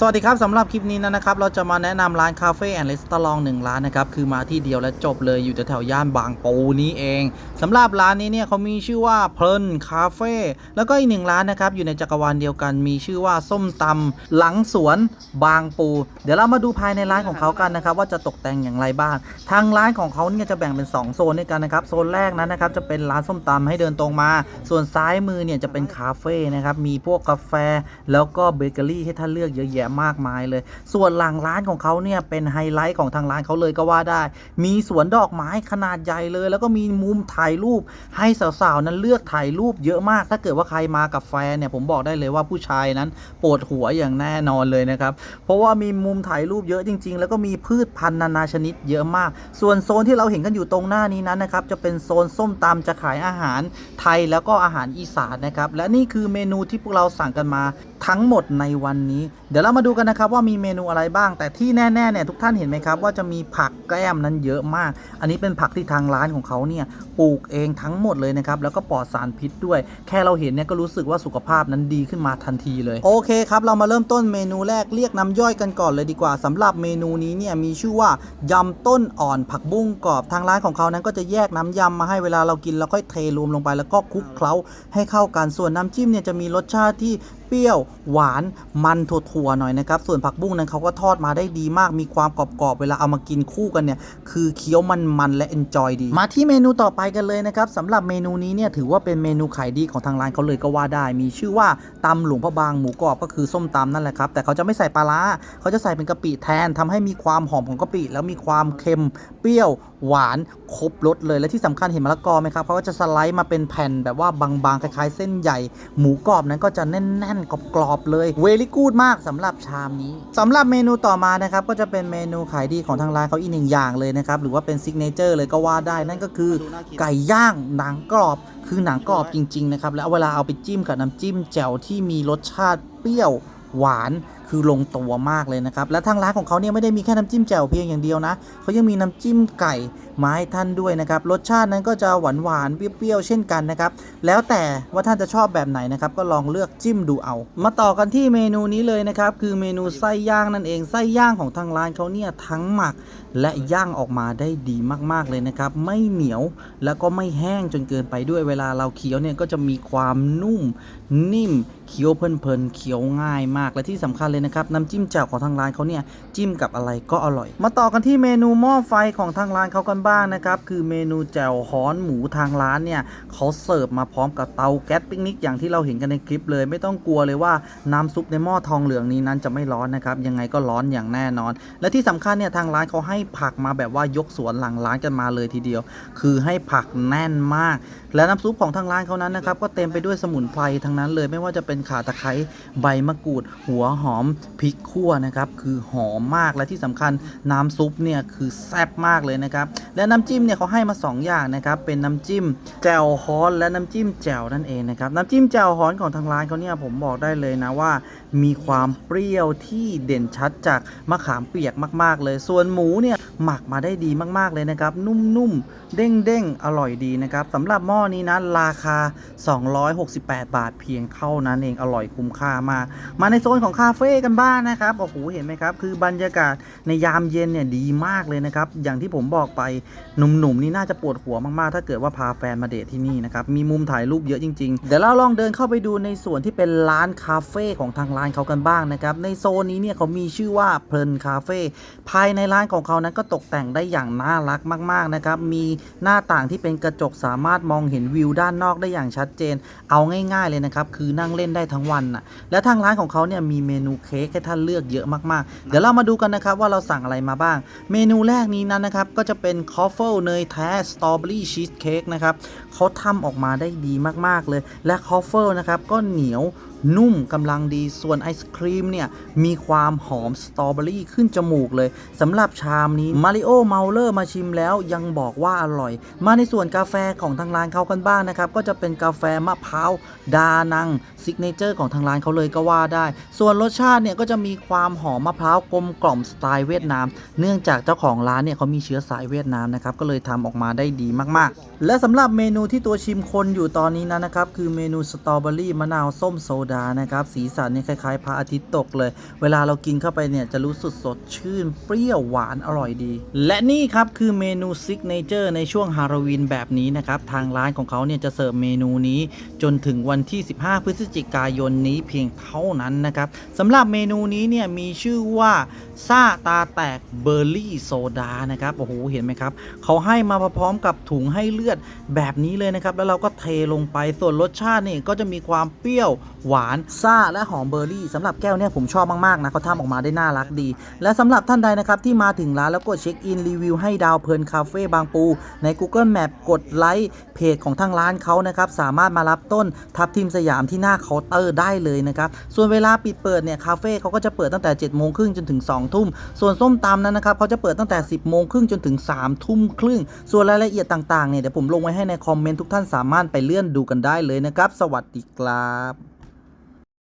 สวัสดีครับสำหรับคลิปนี้นะครับ เราจะมาแนะนำร้านคาเฟ่แอนด์รีสตอรองหนึ่งร้านนะครับ คือมาที่เดียวและจบเลยอยู่แถวๆย่านบางปูนี้เองสำหรับร้านนี้เนี่ยเขามีชื่อว่าเพลินคาเฟ่แล้วก็อีกหนึ่งร้านนะครับ อยู่ในจักรวาลเดียวกัน มีชื่อว่าส้มตำหลังสวนบางปู เดี๋ยวเรามาดูภายในร้านของเขากันนะครับ ว่าจะตกแต่งอย่างไรบ้าง ทางร้านของเขาเนี่ยจะแบ่งเป็น 2 โซนด้วยกันนะครับโซนแรกนั้นนะครับจะเป็นร้านส้มตำให้เดินตรงมา ส่วนซ้ายมือเนี่ยจะเป็นคาเฟ่นะครับมีพวกกาแฟ แล้วก็เบเกอรี่ให้ท่านเลือกเยอะแยะมากมายเลย ส่วนหลังร้านของเขาเนี่ยเป็นไฮไลท์ของทางร้านเขาเลยก็ว่าได้ มีสวนดอกไม้ขนาดใหญ่เลย แล้วก็มีมุมถ่ายรูป ให้สาวๆนั้นเลือกถ่ายรูปเยอะมาก ถ้าเกิดว่าใครมากับแฟนเนี่ยผมบอกได้เลยว่าผู้ชายนั้นปวดหัวอย่างแน่นอนเลยนะครับ เพราะว่ามีมุมถ่ายรูปเยอะจริง ๆ แล้วก็มีพืชพันธุ์นานาชนิดเยอะมาก ส่วนโซนที่เราเห็นกันอยู่ตรงหน้านี้นั้นนะครับจะเป็นโซนส้มตำจะขายอาหารไทยแล้วก็อาหารอีสานนะครับและนี่คือเมนูที่พวกเราสั่งกันมาทั้งหมดในวันนี้ เดี๋ยวเรามาาดูกันนะครับว่ามีเมนูอะไรบ้าง แต่ที่แน่ๆเนี่ยทุกท่านเห็นไหมครับ ว่าจะมีผักแก้มนั้นเยอะมาก อันนี้เป็นผักที่ทางร้านของเขาเนี่ยปลูกเองทั้งหมดเลยนะครับแล้วก็ปลอดสารพิษด้วย แค่เราเห็นเนี่ยก็รู้สึกว่าสุขภาพนั้นดีขึ้นมาทันทีเลยโอเคครับเรามาเริ่มต้นเมนูแรกเรียกน้ำย่อยกันก่อนเลยดีกว่าสำหรับเมนูนี้เนี่ยมีชื่อว่ายำต้นอ่อนผักบุ้งกรอบทางร้านของเขานั้นก็จะแยกน้ำยำมาให้เวลาเรากินแล้วค่อยเทรวมลงไปแล้วก็คลุกเคล้าให้เข้ากันส่วนน้ำจิ้มเนี่ยจะมีรสชาติที่ เปรี้ยวหวานมันถั่วๆหน่อยนะครับ ส่วนผักบุ้งนั้นเขาก็ทอดมาได้ดีมาก มีความกรอบๆเวลาเอามากินคู่กันเนี่ยคือเคี้ยวมันๆและเอนจอยดี มาที่เมนูต่อไปกันเลยนะครับสำหรับเมนูนี้เนี่ยถือว่าเป็นเมนูขายดีของทางร้านเขาเลยก็ว่าได้ มีชื่อว่าตำหลวงพระบางหมูกรอบก็คือส้มตำนั่นแหละครับแต่เขาจะไม่ใส่ปลาร้าเขาจะใส่เป็นกะปิแทนทำให้มีความหอมของกะปิแล้วมีความเค็มเปรี้ยวหวานครบรสเลยและที่สำคัญเห็นมะละกอไหมครับเขาก็จะสไลด์มาเป็นแผ่นแบบว่าบางๆคล้ายๆ เส้นใหญ่ หมูกรอบนั้นก็จะแน่นๆกรอบๆเลยเวลี่กูดมากสำหรับชามนี้สำหรับเมนูต่อมานะครับก็จะเป็นเมนูขายดีของทางร้านเขาอีกหนึ่งอย่างเลยนะครับหรือว่าเป็นซิกเนเจอร์เลยก็ว่าได้นั่นก็คือไก่ย่างหนังกรอบคือหนังกรอบจริงๆนะครับแล้วเวลาเอาไปจิ้มกับน้ำจิ้มแจ่วที่มีรสชาติเปรี้ยวหวาน คือลงตัวมากเลยนะครับ และทางร้านของเขาเนี่ยไม่ได้มีแค่น้ำจิ้มแจ่วเพียงอย่างเดียวนะเขายังมีน้ำจิ้มไก่มาให้ท่านด้วยนะครับ รสชาตินั้นก็จะหวานหวานๆเปรี้ยวๆเช่นกันนะครับ แล้วแต่ว่าท่านจะชอบแบบไหนนะครับ ก็ลองเลือกจิ้มดูเอา มาต่อกันที่เมนูนี้เลยนะครับ คือเมนูไส้ย่างนั่นเอง ไส้ย่างของทางร้านเขาเนี่ยทั้งหมักและย่างออกมาได้ดีมากๆเลยนะครับ ไม่เหนียวแล้วก็ไม่แห้งจนเกินไปด้วยเวลาเราเคี้ยวเนี่ยก็จะมีความนุ่มนิ่มเคี้ยวเพลินๆเคี้ยวง่ายมากและที่สำคัญเลยนะครับน้ำจิ้มแจ่วของทางร้านเขาเนี่ยจิ้มกับอะไรก็อร่อย มาต่อกันที่เมนูหม้อไฟของทางร้านเขากันบ้างนะครับคือเมนูแจ่วฮ้อนหมูทางร้านเนี่ยเขาเสิร์ฟมาพร้อมกับเตาแก๊สปิกนิกอย่างที่เราเห็นกันในคลิปเลย ไม่ต้องกลัวเลยว่าน้ำซุปในหม้อทองเหลืองนี้นั้นจะไม่ร้อนนะครับยังไงก็ร้อนอย่างแน่นอน และที่สำคัญเนี่ยทางร้านเขาให้ผักมาแบบว่ายกสวนหลังร้านกันมาเลยทีเดียว คือให้ผักแน่นมาก และน้ำซุปของทางร้านเขานั้นนะครับก็เต็มไปด้วยสมุนไพรทั้งนั้นเลย ไม่ว่าจะเป็นข่าตะไคร้ใบมะกรูด หัวหอมพริกขั่วนะครับคือหอมมากและที่สำคัญน้ำซุปเนี่ยคือแซ่บมากเลยนะครับและน้ำจิ้มเนี่ยเขาให้มา 2 อย่างนะครับเป็นน้ำจิ้มแจ่วฮ้อนและน้ำจิ้มแจ่วนั่นเองนะครับน้ำจิ้มแจ่วฮ้อนของทางร้านเขาเนี่ยผมบอกได้เลยนะว่า มีความเปรี้ยวที่เด่นชัดจากมะขามเปียกมาก ๆ เลย ส่วนหมูเนี่ยหมักมาได้ดีมากๆเลยนะครับนุ่มๆเด้งๆอร่อยดีนะครับสำหรับหม้อนี้นะราคา 268 บาทเพียงเท่านั้นเองอร่อยคุ้มค่ามาก มาในโซนของคาเฟ่กันบ้างนะครับโอ้โหเห็นไหมครับ คือบรรยากาศในยามเย็นเนี่ยดีมากเลยนะครับ อย่างที่ผมบอกไปหนุ่มๆนี่น่าจะปวดหัวมากๆ ถ้าเกิดว่าพาแฟนมาเดทที่นี่นะครับ มีมุมถ่ายรูปเยอะจริงๆ เดี๋ยวเราลองเดินเข้าไปดูในส่วนที่เป็นร้านคาเฟ่ของทางร้านเขากันบ้างนะครับ ในโซนนี้เนี่ยเขามีชื่อว่าเพลินคาเฟ่ภายในร้านของเขานั้นก็ตกแต่งได้อย่างน่ารักมากๆนะครับ มีหน้าต่างที่เป็นกระจกสามารถมองเห็นวิวด้านนอกได้อย่างชัดเจน เอาง่าย ๆเลยนะครับ คือนั่งเล่นได้ทั้งวันน่ะ และทางร้านของเขาเนี่ยมีเมนูเค้กให้ท่านเลือกเยอะมากๆ เดี๋ยวเรามาดูกันนะครับว่าเราสั่งอะไรมาบ้าง เมนูแรกนี้นั้นนะครับก็จะเป็นคอฟเฟิลเนยแท้สตรอเบอรี่ชีสเค้กนะครับเขาทำออกมาได้ดีมากๆเลย และคอฟเฟิลนะครับก็เหนียว นุ่มกำลังดีส่วนไอศครีมเนี่ย มีความหอมสตรอเบอรี่ขึ้นจมูกเลยสำหรับชามนี้มาริโอเมาเลอร์มาชิมแล้วยังบอกว่าอร่อย มาในส่วนกาแฟของทางร้านเขากันบ้างนะครับ ก็จะเป็นกาแฟมะพร้าวดานังซิกเนเจอร์ของทางร้านเขาเลยก็ว่าได้ ส่วนรสชาติเนี่ยก็จะมีความหอมมะพร้าวกลมกล่อมสไตล์เวียดนาม เนื่องจากเจ้าของร้านเนี่ยเขามีเชื้อสายเวียดนามนะครับก็เลยทำออกมาได้ดีมากๆ และสำหรับเมนูที่ตัวชิมคนอยู่ตอนนี้นะนะครับคือเมนูสตรอเบอรี่มะนาวส้มโซดานะครับ สีสันเนี่ยคล้ายๆพระอาทิตย์ตกเลย เวลาเรากินเข้าไปเนี่ยจะรู้สึกสดชื่น เปรี้ยวหวานอร่อยดี และนี่ครับคือเมนูซิกเนเจอร์ในช่วงฮาโลวีนแบบนี้นะครับทางร้านของเขาเนี่ยจะเสิร์ฟเมนูนี้จนถึงวันที่ 15 พฤศจิกายนนี้เพียงเท่านั้นนะครับสำหรับเมนูนี้เนี่ยมีชื่อว่าซ่าตาแตกเบอร์รี่โซดานะครับโอ้โหเห็นไหมครับเขาให้มาพร้อมกับถุงให้เลือดแบบนี้เลยนะครับแล้วเราก็เทลงไปส่วนรสชาตินี่ก็จะมีความเปรี้ยวหวานซ่าและหอมเบอร์รี่สำหรับแก้วเนี่ยผมชอบมาก ๆ นะเขาทำออกมาได้น่ารักดี และสำหรับท่านใดนะครับที่มาถึงร้านแล้วกดเช็คอินรีวิวให้ดาวเพลินคาเฟ่บางปู ใน Google Map กดไลค์เพจของทางร้านเขานะครับสามารถมารับต้นทับทิมสยามที่หน้าเคาน์เตอร์ได้เลยนะครับส่วนเวลาปิดเปิดเนี่ยคาเฟ่เขาก็จะเปิดตั้งแต่7จ็ดโมงครึ่งจนถึง2องทุ่มส่วนส้มตำนั้นนะครับเขาจะเปิดตั้งแต่ 10บโมงครึ่งจนถึง3ามทุ่มครึ่งส่วนรายละเอียดต่างๆเนี่ยเดี๋ยวผมลงไว้ให้ในคอมเมนต์ทุกท่านสามารถไปเลื่อนดูกันได้เลยนะครับ สวัสดีครับ